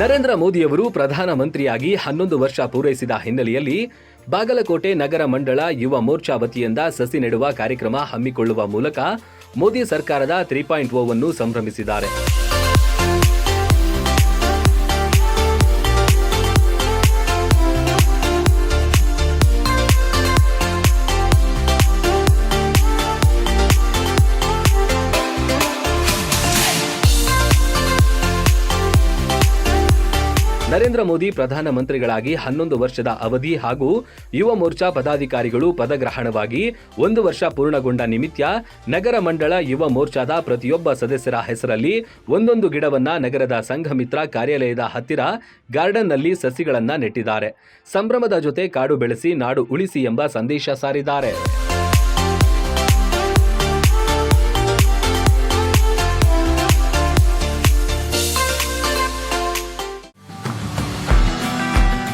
ನರೇಂದ್ರ ಮೋದಿಯವರು ಪ್ರಧಾನಮಂತ್ರಿಯಾಗಿ ಹನ್ನೊಂದು ವರ್ಷ ಪೂರೈಸಿದ ಹಿನ್ನೆಲೆಯಲ್ಲಿ ಬಾಗಲಕೋಟೆ ನಗರ ಮಂಡಳ ಯುವ ಮೋರ್ಚಾ ವತಿಯಿಂದ ಸಸಿ ನೆಡುವ ಕಾರ್ಯಕ್ರಮ ಹಮ್ಮಿಕೊಳ್ಳುವ ಮೂಲಕ ಮೋದಿ ಸರ್ಕಾರದ ತ್ರೀ ಪಾಯಿಂಟ್ ಓವನ್ನು ಸಂಭ್ರಮಿಸಿದ್ದಾರೆ. ನರೇಂದ್ರ ಮೋದಿ ಪ್ರಧಾನಮಂತ್ರಿಗಳಾಗಿ ಹನ್ನೊಂದು ವರ್ಷದ ಅವಧಿ ಹಾಗೂ ಯುವ ಮೋರ್ಚಾ ಪದಾಧಿಕಾರಿಗಳು ಪದಗ್ರಹಣವಾಗಿ ಒಂದು ವರ್ಷ ಪೂರ್ಣಗೊಂಡ ನಿಮಿತ್ತ ನಗರ ಮಂಡಳ ಯುವ ಮೋರ್ಚಾದ ಪ್ರತಿಯೊಬ್ಬ ಸದಸ್ಯರ ಹೆಸರಲ್ಲಿ ಒಂದೊಂದು ಗಿಡವನ್ನ ನಗರದ ಸಂಘಮಿತ್ರ ಕಾರ್ಯಾಲಯದ ಹತ್ತಿರ ಗಾರ್ಡನ್ನಲ್ಲಿ ಸಸಿಗಳನ್ನ ನೆಟ್ಟಿದ್ದಾರೆ. ಸಂಭ್ರಮದ ಜೊತೆ ಕಾಡು ಬೆಳೆಸಿ, ನಾಡು ಉಳಿಸಿ ಎಂಬ ಸಂದೇಶ ಸಾರಿದ್ದಾರೆ.